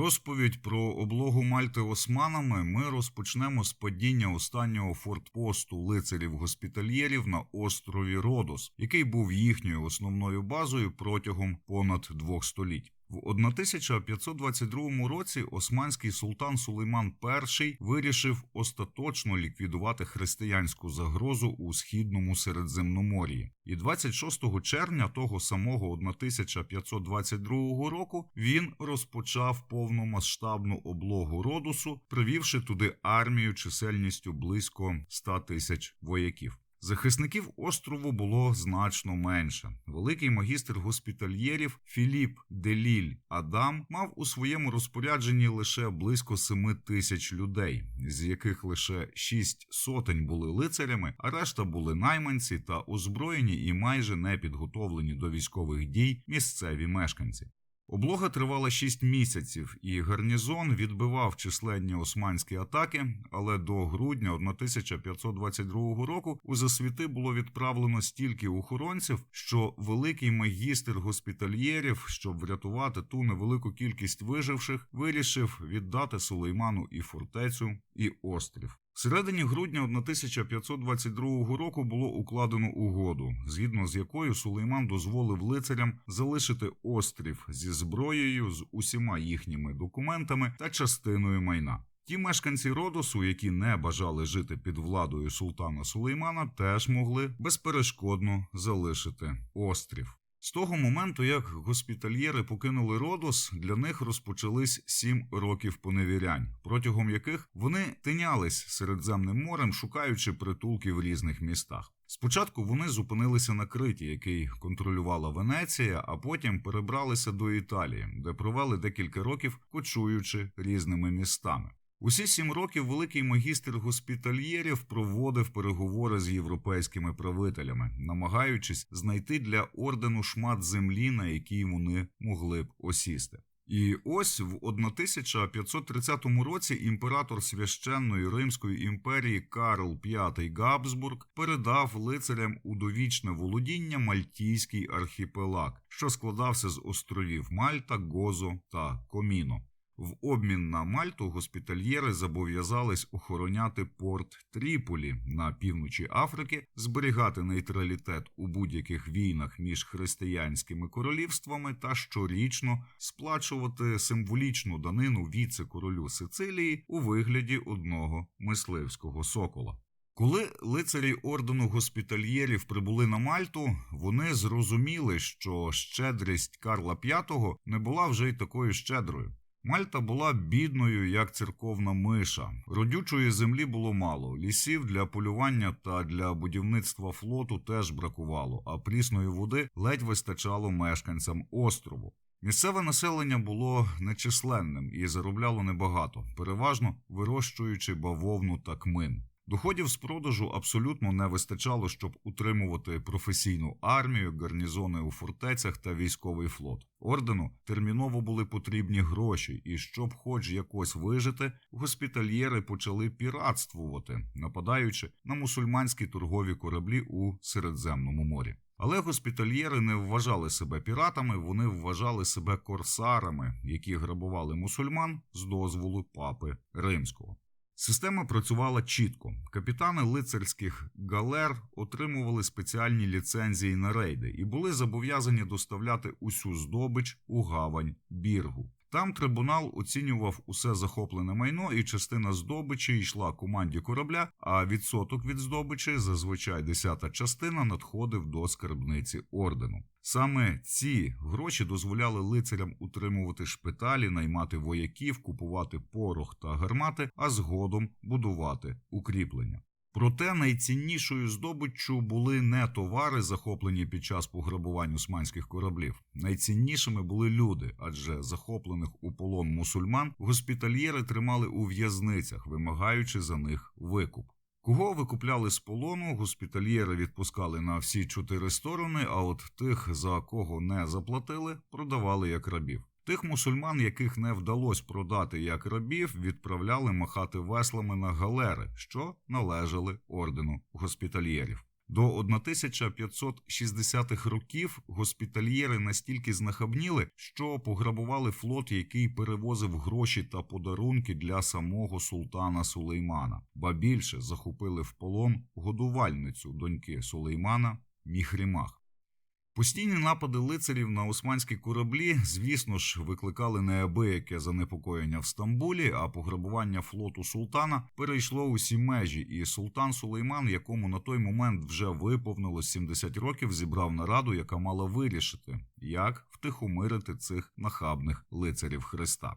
Розповідь про облогу Мальти османами ми розпочнемо з падіння останнього фортпосту лицарів госпітальєрів на острові Родос, який був їхньою основною базою протягом понад двох століть. В 1522 році османський султан Сулейман І вирішив остаточно ліквідувати християнську загрозу у східному Середземномор'ї. І 26 червня того самого 1522 року він розпочав повномасштабну облогу Родосу, привівши туди армію чисельністю близько 100 тисяч вояків. Захисників острову було значно менше. Великий магістр госпітальєрів Філіп Деліль Адам мав у своєму розпорядженні лише близько семи тисяч людей, з яких лише шість сотень були лицарями, а решта були найманці та озброєні і майже не підготовлені до військових дій місцеві мешканці. Облога тривала 6 місяців, і гарнізон відбивав численні османські атаки. Але до грудня 1522 року у засвіти було відправлено стільки охоронців, що великий магістр госпітальєрів, щоб врятувати ту невелику кількість виживших, вирішив віддати Сулейману і фортецю, і острів. В середині грудня 1522 року було укладено угоду, згідно з якою Сулейман дозволив лицарям залишити острів зі зброєю, з усіма їхніми документами та частиною майна. Ті мешканці Родосу, які не бажали жити під владою султана Сулеймана, теж могли безперешкодно залишити острів. З того моменту, як госпітальєри покинули Родос, для них розпочались сім років поневірянь, протягом яких вони тинялись Середземним морем, шукаючи притулки в різних містах. Спочатку вони зупинилися на Криті, який контролювала Венеція, а потім перебралися до Італії, де провели декілька років, кочуючи різними містами. Усі сім років великий магістр госпітальєрів проводив переговори з європейськими правителями, намагаючись знайти для ордену шмат землі, на якій вони могли б осісти. І ось в 1530 році імператор священної Римської імперії Карл V Габсбург передав лицарям у довічне володіння Мальтійський архіпелаг, що складався з островів Мальта, Гозо та Коміно. В обмін на Мальту госпітальєри зобов'язались охороняти порт Тріполі на півночі Африки, зберігати нейтралітет у будь-яких війнах між християнськими королівствами та щорічно сплачувати символічну данину віце-королю Сицилії у вигляді одного мисливського сокола. Коли лицарі ордену госпітальєрів прибули на Мальту, вони зрозуміли, що щедрість Карла V не була вже й такою щедрою. Мальта була бідною, як церковна миша. Родючої землі було мало, лісів для полювання та для будівництва флоту теж бракувало, а прісної води ледь вистачало мешканцям острову. Місцеве населення було нечисленним і заробляло небагато, переважно вирощуючи бавовну та кмин. Доходів з продажу абсолютно не вистачало, щоб утримувати професійну армію, гарнізони у фортецях та військовий флот. Ордену терміново були потрібні гроші, і щоб, хоч якось вижити, госпітальєри почали піратствувати, нападаючи на мусульманські торгові кораблі у Середземному морі. Але госпітальєри не вважали себе піратами, вони вважали себе корсарами, які грабували мусульман з дозволу папи римського. Система працювала чітко. Капітани лицарських галер отримували спеціальні ліцензії на рейди і були зобов'язані доставляти усю здобич у гавань біргу. Там трибунал оцінював усе захоплене майно, і частина здобичі йшла команді корабля, а відсоток від здобичі, зазвичай десята частина, надходив до скарбниці ордену. Саме ці гроші дозволяли лицарям утримувати шпиталі, наймати вояків, купувати порох та гармати, а згодом будувати укріплення. Проте найціннішою здобиччю були не товари, захоплені під час пограбувань османських кораблів. Найціннішими були люди, адже захоплених у полон мусульман госпітальєри тримали у в'язницях, вимагаючи за них викуп. Кого викупляли з полону, госпітальєри відпускали на всі чотири сторони, а от тих, за кого не заплатили, продавали як рабів. Тих мусульман, яких не вдалося продати як рабів, відправляли махати веслами на галери, що належали ордену госпітальєрів. До 1560-х років госпітальєри настільки знахабніли, що пограбували флот, який перевозив гроші та подарунки для самого султана Сулеймана, ба більше захопили в полон годувальницю доньки Сулеймана Міхрімах. Постійні напади лицарів на османські кораблі, звісно ж, викликали неабияке занепокоєння в Стамбулі, а пограбування флоту султана перейшло усі межі, і султан Сулейман, якому на той момент вже виповнилось 70 років, зібрав нараду, яка мала вирішити, як втихомирити цих нахабних лицарів Христа.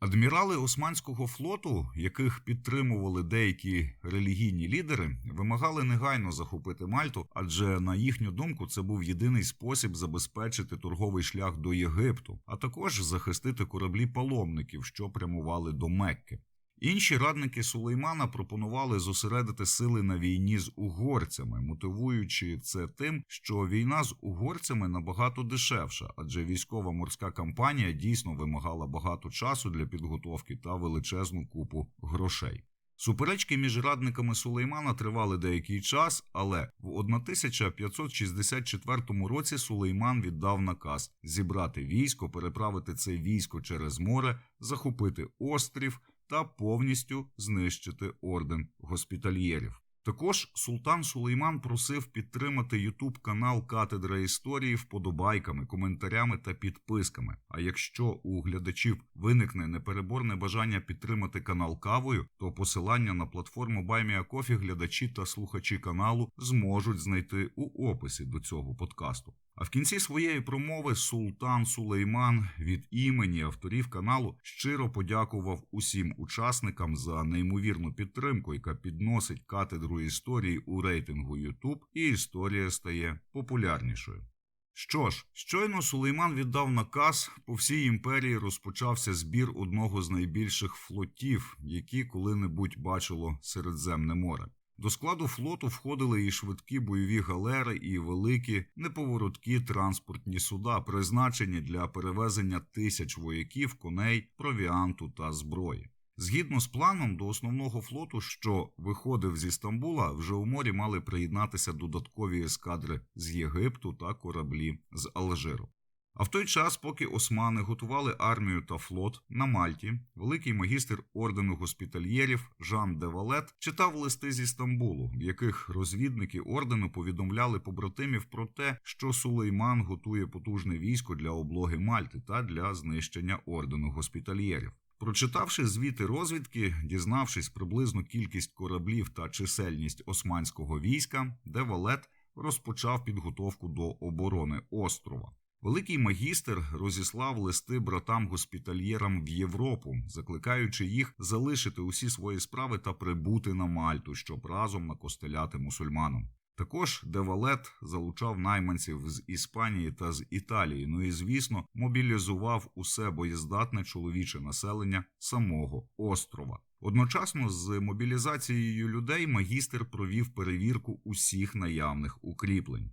Адмірали Османського флоту, яких підтримували деякі релігійні лідери, вимагали негайно захопити Мальту, адже на їхню думку це був єдиний спосіб забезпечити торговий шлях до Єгипту, а також захистити кораблі паломників, що прямували до Мекки. Інші радники Сулеймана пропонували зосередити сили на війні з угорцями, мотивуючи це тим, що війна з угорцями набагато дешевша, адже військова морська кампанія дійсно вимагала багато часу для підготовки та величезну купу грошей. Суперечки між радниками Сулеймана тривали деякий час, але в 1564 році Сулейман віддав наказ зібрати військо, переправити це військо через море, захопити острів та повністю знищити орден госпітальєрів. Також султан Сулейман просив підтримати Ютуб канал Катедра історії вподобайками, коментарями та підписками. А якщо у глядачів виникне непереборне бажання підтримати канал кавою, то посилання на платформу BuyMeACoffee глядачі та слухачі каналу зможуть знайти у описі до цього подкасту. А в кінці своєї промови Султан Сулейман від імені авторів каналу щиро подякував усім учасникам за неймовірну підтримку, яка підносить катедру історії у рейтингу YouTube, і історія стає популярнішою. Що ж, щойно Сулейман віддав наказ, по всій імперії розпочався збір одного з найбільших флотів, які коли-небудь бачило Середземне море. До складу флоту входили і швидкі бойові галери, і великі неповороткі транспортні суда, призначені для перевезення тисяч вояків, коней, провіанту та зброї. Згідно з планом, до основного флоту, що виходив зі Стамбула, вже у морі мали приєднатися додаткові ескадри з Єгипту та кораблі з Алжиру. А в той час, поки османи готували армію та флот на Мальті, великий магістр ордену госпітальєрів Жан де Валет читав листи зі Стамбулу, в яких розвідники ордену повідомляли побратимів про те, що Сулейман готує потужне військо для облоги Мальти та для знищення ордену госпітальєрів. Прочитавши звіти розвідки, дізнавшись приблизну кількість кораблів та чисельність османського війська, де Валет розпочав підготовку до оборони острова. Великий магістр розіслав листи братам-госпітальєрам в Європу, закликаючи їх залишити усі свої справи та прибути на Мальту, щоб разом накостеляти мусульманам. Також Девалет залучав найманців з Іспанії та з Італії. Ну і звісно, мобілізував усе боєздатне чоловіче населення самого острова. Одночасно з мобілізацією людей магістр провів перевірку усіх наявних укріплень.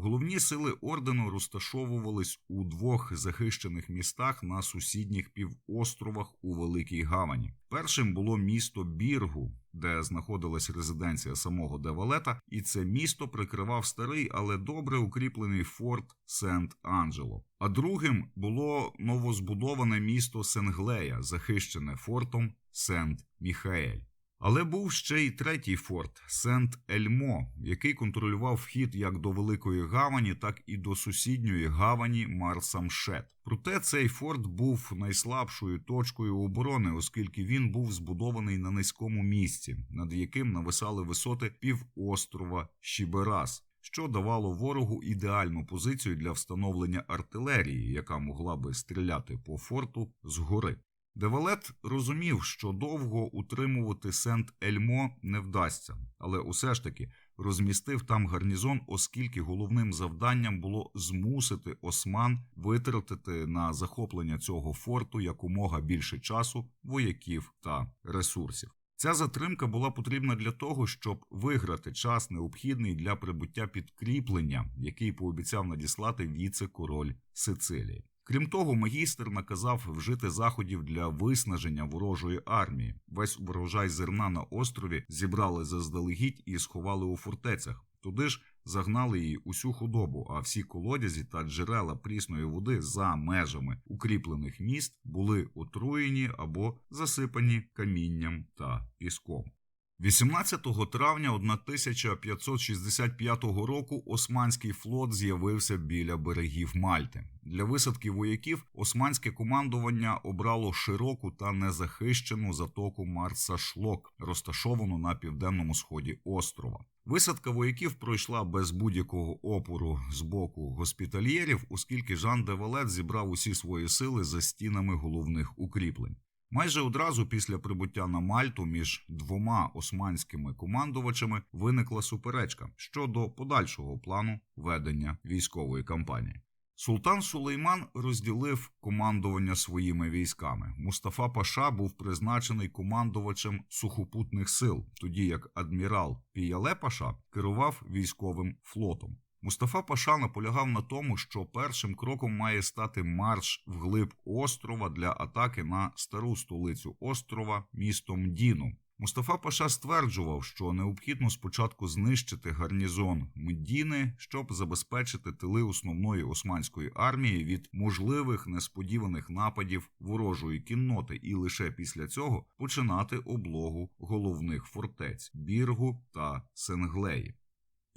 Головні сили ордену розташовувались у двох захищених містах на сусідніх півостровах у Великій Гавані. Першим було місто Біргу, де знаходилась резиденція самого Девалета, і це місто прикривав старий, але добре укріплений форт Сент-Анджело. А другим було новозбудоване місто Сенглея, захищене фортом Сент-Міхаель. Але був ще й третій форт Сент-Ельмо, який контролював вхід як до Великої Гавані, так і до сусідньої гавані Марсамшет. Проте цей форт був найслабшою точкою оборони, оскільки він був збудований на низькому місці, над яким нависали висоти півострова Щіберас. Що давало ворогу ідеальну позицію для встановлення артилерії, яка могла би стріляти по форту згори. Девалет розумів, що довго утримувати Сент-Ельмо не вдасться, але усе ж таки розмістив там гарнізон, оскільки головним завданням було змусити осман витратити на захоплення цього форту якомога більше часу, вояків та ресурсів. Ця затримка була потрібна для того, щоб виграти час необхідний для прибуття підкріплення, який пообіцяв надіслати віце-король Сицилії. Крім того, магістр наказав вжити заходів для виснаження ворожої армії. Весь урожай зерна на острові зібрали заздалегідь і сховали у фортецях. Туди ж загнали її усю худобу, а всі колодязі та джерела прісної води за межами укріплених міст були отруєні або засипані камінням та піском. 18 травня 1565 року Османський флот з'явився біля берегів Мальти. Для висадки вояків османське командування обрало широку та незахищену затоку Марса Шлок, розташовану на південному сході острова. Висадка вояків пройшла без будь-якого опору з боку госпітальєрів, оскільки Жан де Валет зібрав усі свої сили за стінами головних укріплень. Майже одразу після прибуття на Мальту між двома османськими командувачами виникла суперечка щодо подальшого плану ведення військової кампанії. Султан Сулейман розділив командування своїми військами. Мустафа Паша був призначений командувачем сухопутних сил, тоді як адмірал Піяле Паша керував військовим флотом. Мустафа Паша наполягав на тому, що першим кроком має стати марш вглиб острова для атаки на стару столицю острова місто Мдіну. Мустафа Паша стверджував, що необхідно спочатку знищити гарнізон Мдіни, щоб забезпечити тили основної османської армії від можливих несподіваних нападів ворожої кінноти, і лише після цього починати облогу головних фортець Біргу та Сенглеї.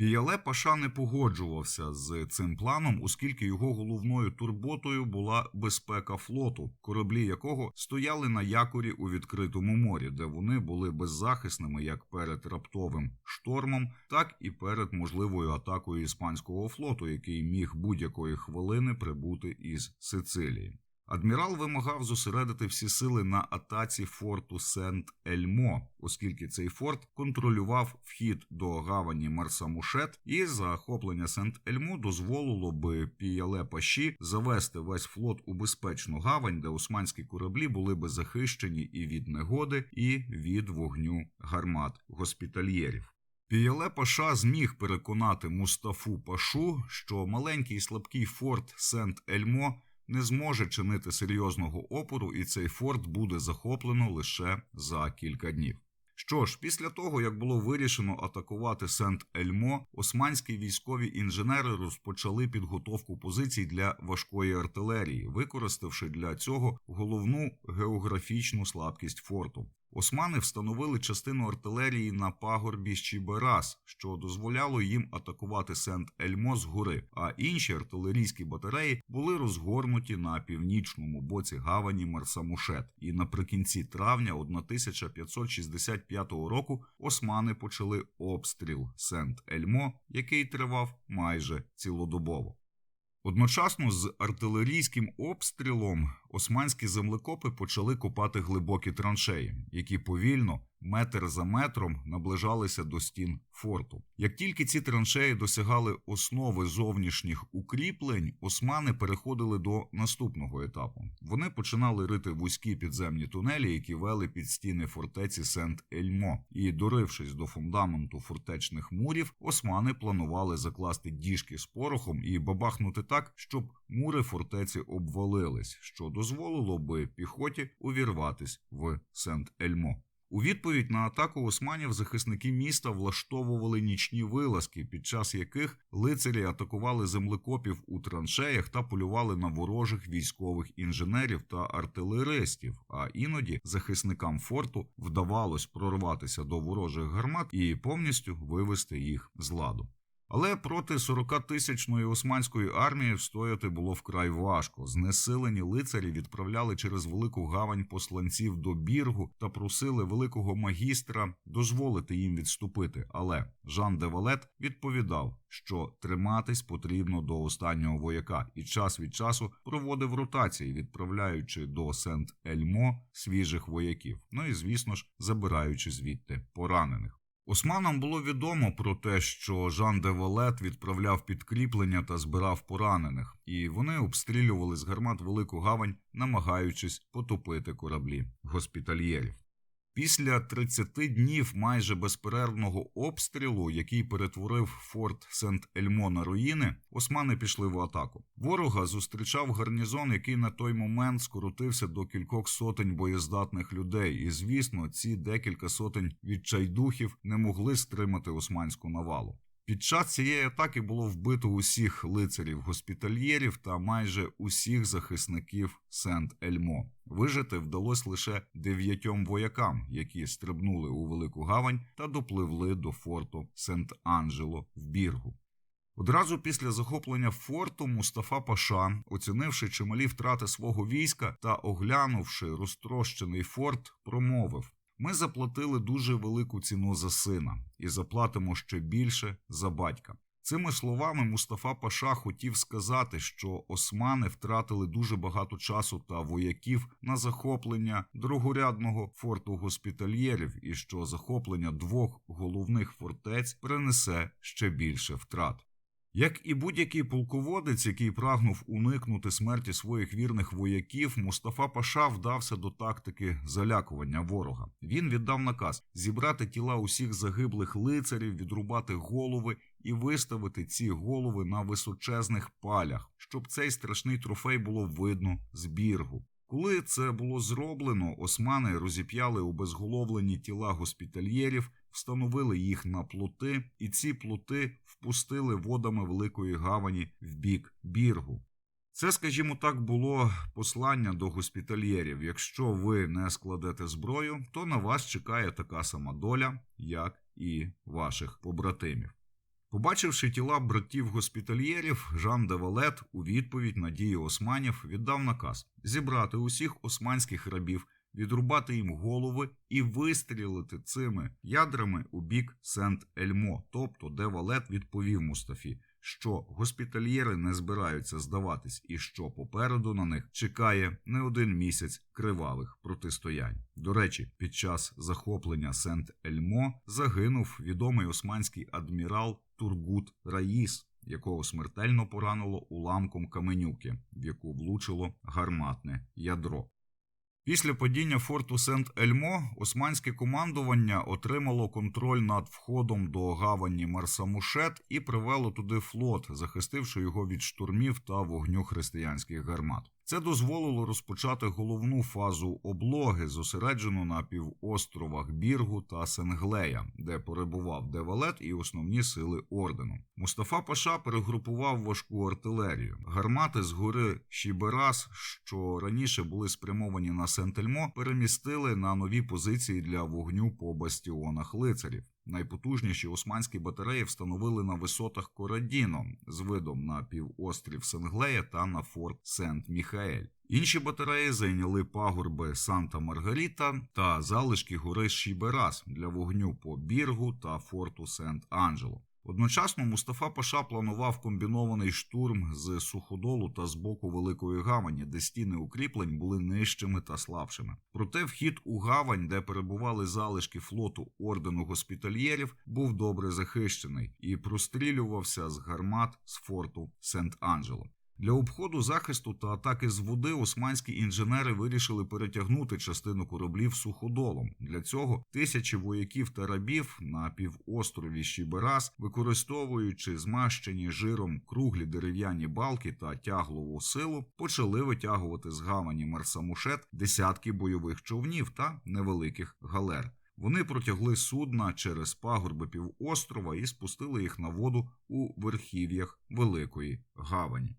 Піяле Паша не погоджувався з цим планом, оскільки його головною турботою була безпека флоту, кораблі якого стояли на якорі у відкритому морі, де вони були беззахисними як перед раптовим штормом, так і перед можливою атакою іспанського флоту, який міг будь-якої хвилини прибути із Сицилії. Адмірал вимагав зосередити всі сили на атаці форту Сент-Ельмо, оскільки цей форт контролював вхід до гавані Марсамушет, і захоплення Сент-Ельмо дозволило би Піяле Паші завести весь флот у безпечну гавань, де османські кораблі були би захищені і від негоди, і від вогню гармат госпітальєрів. Піяле Паша зміг переконати Мустафу Пашу, що маленький слабкий форт Сент-Ельмо не зможе чинити серйозного опору, і цей форт буде захоплено лише за кілька днів. Що ж, після того, як було вирішено атакувати Сент-Ельмо, османські військові інженери розпочали підготовку позицій для важкої артилерії, використавши для цього головну географічну слабкість форту. Османи встановили частину артилерії на пагорбі Щіберас, що дозволяло їм атакувати Сент-Ельмо згори, а інші артилерійські батареї були розгорнуті на північному боці гавані Марсамушет. І наприкінці травня 1565 року османи почали обстріл Сент-Ельмо, який тривав майже цілодобово. Одночасно з артилерійським обстрілом османські землекопи почали копати глибокі траншеї, які повільно, метр за метром, наближалися до стін форту. Як тільки ці траншеї досягали основи зовнішніх укріплень, османи переходили до наступного етапу. Вони починали рити вузькі підземні тунелі, які вели під стіни фортеці Сент-Ельмо. І, дорившись до фундаменту фортечних мурів, османи планували закласти діжки з порохом і бабахнути так, щоб мури фортеці обвалились, що дозволило би піхоті увірватись в Сент-Ельмо. У відповідь на атаку османів захисники міста влаштовували нічні вилазки, під час яких лицарі атакували землекопів у траншеях та полювали на ворожих військових інженерів та артилеристів. А іноді захисникам форту вдавалось прорватися до ворожих гармат і повністю вивести їх з ладу. Але проти 40-тисячної османської армії встояти було вкрай важко. Знесилені лицарі відправляли через велику гавань посланців до біргу та просили великого магістра дозволити їм відступити. Але Жан де Валет відповідав, що триматись потрібно до останнього вояка, і час від часу проводив ротації, відправляючи до Сент-Ельмо свіжих вояків. Ну і звісно ж забираючи звідти поранених. Османам було відомо про те, що Жан де Валет відправляв підкріплення та збирав поранених, і вони обстрілювали з гармат велику гавань, намагаючись потопити кораблі госпітальєрів. Після 30 днів майже безперервного обстрілу, який перетворив форт Сент-Ельмо на руїни, османи пішли в атаку. Ворога зустрічав гарнізон, який на той момент скоротився до кількох сотень боєздатних людей. І звісно, ці декілька сотень відчайдухів не могли стримати османську навалу. Під час цієї атаки було вбито усіх лицарів госпітальєрів та майже усіх захисників Сент-Ельмо. Вижити вдалося лише дев'ятьом воякам, які стрибнули у велику гавань та допливли до форту Сент-Анджело в Біргу. Одразу після захоплення форту Мустафа Паша, оцінивши чималі втрати свого війська та оглянувши розтрощений форт, промовив: Ми заплатили дуже велику ціну за сина і заплатимо ще більше за батька. Цими словами Мустафа Паша хотів сказати, що османи втратили дуже багато часу та вояків на захоплення другорядного форту госпітальєрів, і що захоплення двох головних фортець принесе ще більше втрат. Як і будь-який полководець, який прагнув уникнути смерті своїх вірних вояків, Мустафа Паша вдався до тактики залякування ворога. Він віддав наказ зібрати тіла усіх загиблих лицарів, відрубати голови і виставити ці голови на височезних палях, щоб цей страшний трофей було видно з біргу. Коли це було зроблено, османи розіп'яли обезголовлені тіла госпітальєрів, встановили їх на плоти, і ці плоти впустили водами великої гавані в бік біргу. Це, скажімо так, було послання до госпітальєрів. Якщо ви не складете зброю, то на вас чекає така сама доля, як і ваших побратимів. Побачивши тіла братів госпітальєрів, Жан де Валет у відповідь на дії османів віддав наказ зібрати усіх османських рабів, відрубати їм голови і вистрілити цими ядрами у бік Сент-Ельмо, тобто де Валет відповів Мустафі, що госпітальєри не збираються здаватись, і що попереду на них чекає не один місяць кривавих протистоянь. До речі, під час захоплення Сент-Ельмо загинув відомий османський адмірал Тургут Раїс, якого смертельно поранило уламком каменюки, в яку влучило гарматне ядро. Після падіння форту Сент-Ельмо османське командування отримало контроль над входом до гавані Марсамушет і привело туди флот, захистивши його від штурмів та вогню християнських гармат. Це дозволило розпочати головну фазу облоги, зосереджену на півостровах Біргу та Сенглея, де перебував Девалет і основні сили ордену. Мустафа Паша перегрупував важку артилерію. Гармати з гори Шіберас, що раніше були спрямовані на Сентельмо, перемістили на нові позиції для вогню по бастіонах лицарів. Найпотужніші османські батареї встановили на висотах Корадіно з видом на півострів Сенглея та на форт Сент-Міхаель. Інші батареї зайняли пагорби Санта Маргаріта та залишки гори Шіберас для вогню по Біргу та форту Сент-Анджело. Одночасно Мустафа Паша планував комбінований штурм з суходолу та з боку Великої гавані, де стіни укріплень були нижчими та слабшими. Проте вхід у гавань, де перебували залишки флоту ордену госпітальєрів, був добре захищений і прострілювався з гармат з форту Сент-Анджело. Для обходу захисту та атаки з води османські інженери вирішили перетягнути частину кораблів суходолом. Для цього тисячі вояків та рабів на півострові Шіберас, використовуючи змащені жиром круглі дерев'яні балки та тяглову силу, почали витягувати з гавані Марсамушет десятки бойових човнів та невеликих галер. Вони протягли судна через пагорби півострова і спустили їх на воду у верхів'ях Великої гавані.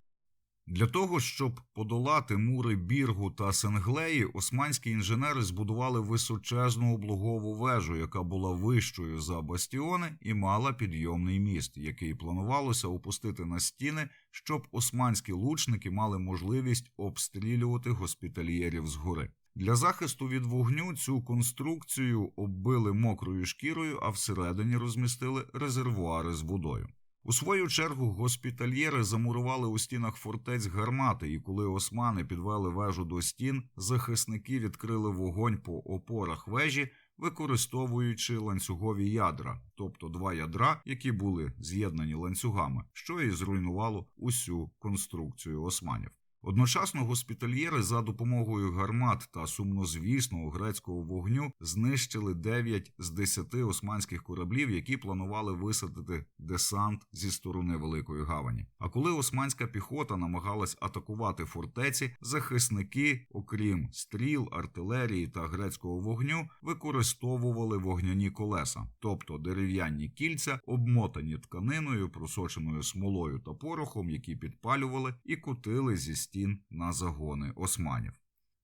Для того, щоб подолати мури Біргу та Сенглеї, османські інженери збудували височезну облогову вежу, яка була вищою за бастіони і мала підйомний міст, який планувалося опустити на стіни, щоб османські лучники мали можливість обстрілювати госпітальєрів згори. Для захисту від вогню цю конструкцію оббили мокрою шкірою, а всередині розмістили резервуари з водою. У свою чергу госпітальєри замурували у стінах фортець гармати, і коли османи підвели вежу до стін, захисники відкрили вогонь по опорах вежі, використовуючи ланцюгові ядра, тобто два ядра, які були з'єднані ланцюгами, що і зруйнувало усю конструкцію османів. Одночасно госпітальєри за допомогою гармат та сумнозвісного грецького вогню знищили 9 з 10 османських кораблів, які планували висадити десант зі сторони Великої Гавані. А коли османська піхота намагалась атакувати фортеці, захисники, окрім стріл, артилерії та грецького вогню, використовували вогняні колеса, тобто дерев'яні кільця, обмотані тканиною, просоченою смолою та порохом, які підпалювали і котили зі стін на загони османів.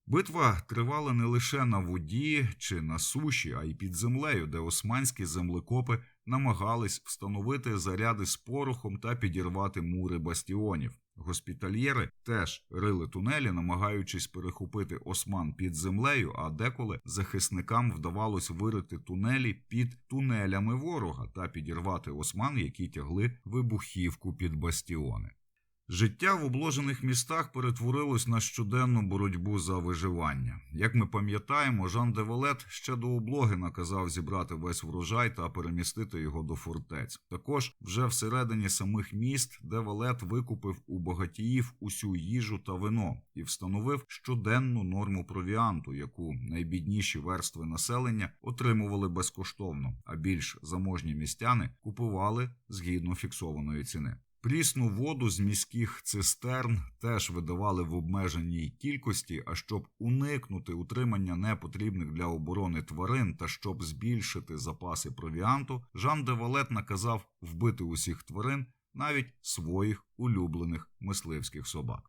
Битва тривала не лише на воді чи на суші, а й під землею, де османські землекопи намагались встановити заряди з порохом та підірвати мури бастіонів. Госпітальєри теж рили тунелі, намагаючись перехопити осман під землею, а деколи захисникам вдавалось вирити тунелі під тунелями ворога та підірвати осман, які тягли вибухівку під бастіони. Життя в обложених містах перетворилось на щоденну боротьбу за виживання. Як ми пам'ятаємо, Жан де Валет ще до облоги наказав зібрати весь врожай та перемістити його до фортець. Також вже всередині самих міст де Валет викупив у багатіїв усю їжу та вино і встановив щоденну норму провіанту, яку найбідніші верстви населення отримували безкоштовно, а більш заможні містяни купували згідно фіксованої ціни. Прісну воду з міських цистерн теж видавали в обмеженій кількості, а щоб уникнути утримання непотрібних для оборони тварин та щоб збільшити запаси провіанту, Жан де Валет наказав вбити усіх тварин, навіть своїх улюблених мисливських собак.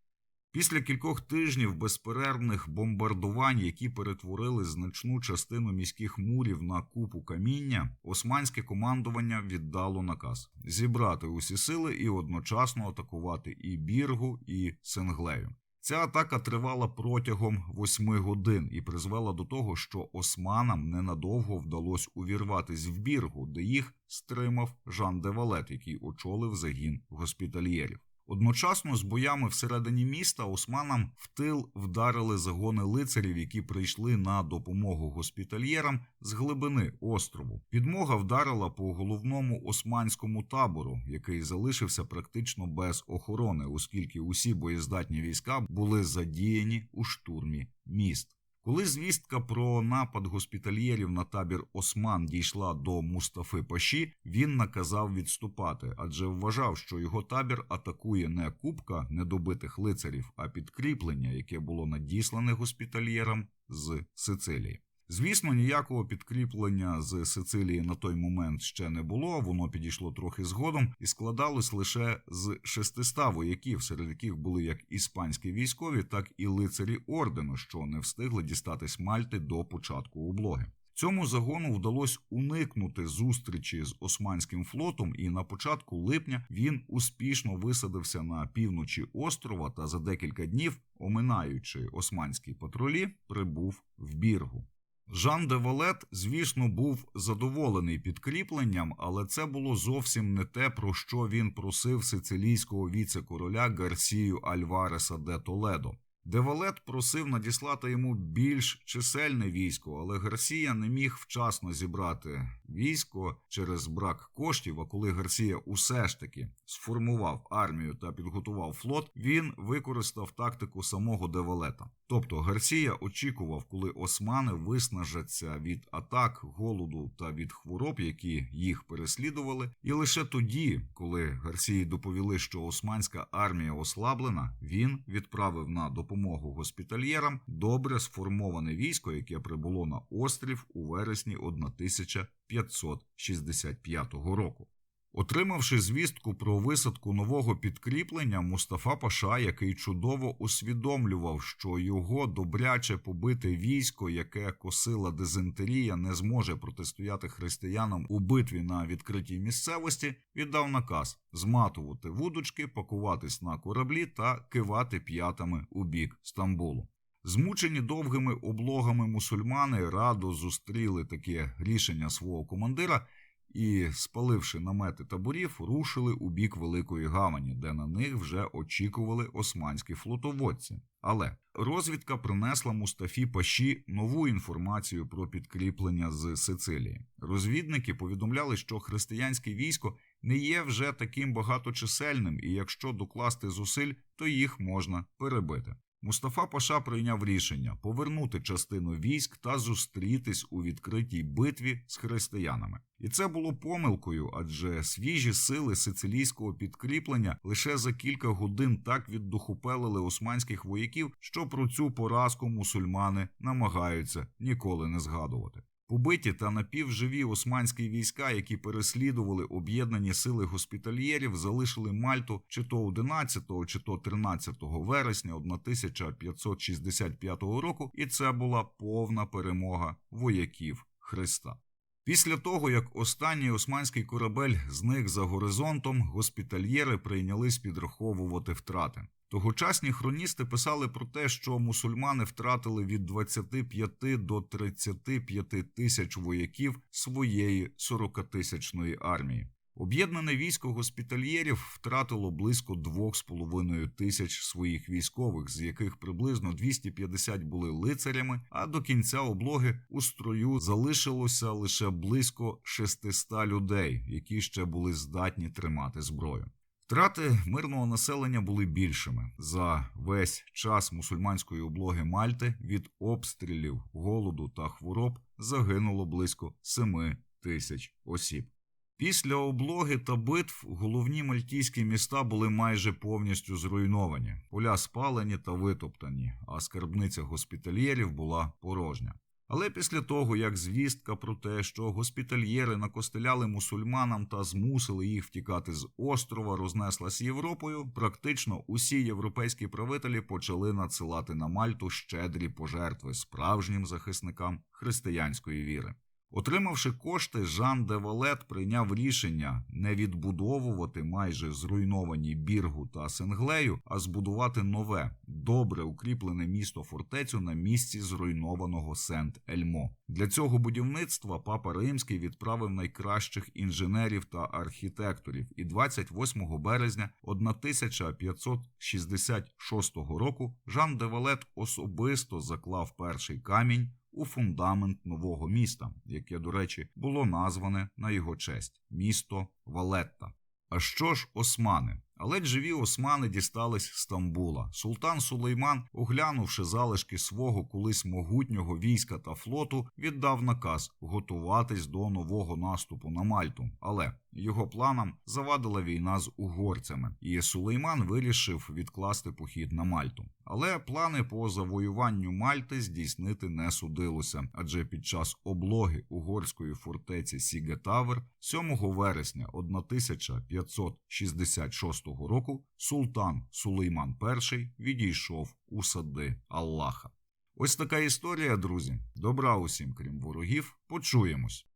Після кількох тижнів безперервних бомбардувань, які перетворили значну частину міських мурів на купу каміння, османське командування віддало наказ зібрати усі сили і одночасно атакувати і Біргу, і Сенглею. Ця атака тривала протягом восьми годин і призвела до того, що османам ненадовго вдалося увірватись в біргу, де їх стримав Жан де Валет, який очолив загін госпітальєрів. Одночасно з боями всередині міста османам в тил вдарили загони лицарів, які прийшли на допомогу госпітальєрам з глибини острову. Підмога вдарила по головному османському табору, який залишився практично без охорони, оскільки усі боєздатні війська були задіяні у штурмі міст. Коли звістка про напад госпітальєрів на табір Осман дійшла до Мустафи Паші, він наказав відступати, адже вважав, що його табір атакує не купка недобитих лицарів, а підкріплення, яке було надіслане госпітальєрам з Сицилії. Звісно, ніякого підкріплення з Сицилії на той момент ще не було. Воно підійшло трохи згодом і складалось лише з 600 вояків, серед яких були як іспанські військові, так і лицарі ордену, що не встигли дістатись Мальти до початку облоги. Цьому загону вдалося уникнути зустрічі з османським флотом, і на початку липня він успішно висадився на півночі острова та за декілька днів, оминаючи османські патрулі, прибув в Біргу. Жан де Валет, звісно, був задоволений підкріпленням, але це було зовсім не те, про що він просив сицилійського віце-короля Гарсію Альвареса де Толедо. Де Валет просив надіслати йому більш чисельне військо, але Гарсія не міг вчасно зібрати військо через брак коштів. А коли Гарсія усе ж таки сформував армію та підготував флот, він використав тактику самого Девалета. Тобто Гарсія очікував, коли османи виснажаться від атак, голоду та від хвороб, які їх переслідували, і лише тоді, коли Гарсії доповіли, що османська армія ослаблена, він відправив на допомогу госпітальєрам добре сформоване військо, яке прибуло на острів у вересні 1565 року. Отримавши звістку про висадку нового підкріплення, Мустафа Паша, який чудово усвідомлював, що його добряче побите військо, яке косила дизентерія, не зможе протистояти християнам у битві на відкритій місцевості, віддав наказ зматувати вудочки, пакуватись на кораблі та кивати п'ятами у бік Стамбулу. Змучені довгими облогами мусульмани радо зустріли таке рішення свого командира і, спаливши намети таборів, рушили у бік Великої Гавані, де на них вже очікували османські флотоводці. Але розвідка принесла Мустафі Паші нову інформацію про підкріплення з Сицилії. Розвідники повідомляли, що християнське військо не є вже таким багаточисельним, і якщо докласти зусиль, то їх можна перебити. Мустафа Паша прийняв рішення повернути частину військ та зустрітись у відкритій битві з християнами. І це було помилкою, адже свіжі сили сицилійського підкріплення лише за кілька годин так віддухопелили османських вояків, що про цю поразку мусульмани намагаються ніколи не згадувати. Побиті та напівживі османські війська, які переслідували об'єднані сили госпітальєрів, залишили Мальту чи то 11, чи то 13 вересня 1565 року, і це була повна перемога вояків Христа. Після того, як останній османський корабель зник за горизонтом, госпітальєри прийнялись підраховувати втрати. Тогочасні хроністи писали про те, що мусульмани втратили від 25 до 35 тисяч вояків своєї 40-тисячної армії. Об'єднане військо госпітальєрів втратило близько 2,5 тисяч своїх військових, з яких приблизно 250 були лицарями. А до кінця облоги у строю залишилося лише близько 600 людей, які ще були здатні тримати зброю. Втрати мирного населення були більшими за весь час мусульманської облоги Мальти від обстрілів, голоду та хвороб загинуло близько 7 тисяч осіб. Після облоги та битв головні мальтійські міста були майже повністю зруйновані, поля спалені та витоптані, а скарбниця госпітальєрів була порожня. Але після того, як звістка про те, що госпітальєри накостеляли мусульманам та змусили їх втікати з острова, рознеслась Європою, практично усі європейські правителі почали надсилати на Мальту щедрі пожертви справжнім захисникам християнської віри. Отримавши кошти, Жан де Валет прийняв рішення не відбудовувати майже зруйновані Біргу та Сенглею, а збудувати нове, добре укріплене місто фортецю на місці зруйнованого Сент-Ельмо. Для цього будівництва папа Римський відправив найкращих інженерів та архітекторів, і 28 березня 1566 року Жан де Валет особисто заклав перший камінь у фундамент нового міста, яке, до речі, було назване на його честь місто Валетта. А що ж османи? Але живі османи дістались Стамбула. Султан Сулейман, оглянувши залишки свого колись могутнього війська та флоту, віддав наказ готуватись до нового наступу на Мальту. Але його планам завадила війна з угорцями, і Сулейман вирішив відкласти похід на Мальту. Але плани по завоюванню Мальти здійснити не судилося, адже під час облоги угорської фортеці Сігетавер 7 вересня 1566 року султан Сулейман І відійшов у сади Аллаха. Ось така історія, друзі. Добра усім, крім ворогів. Почуємось.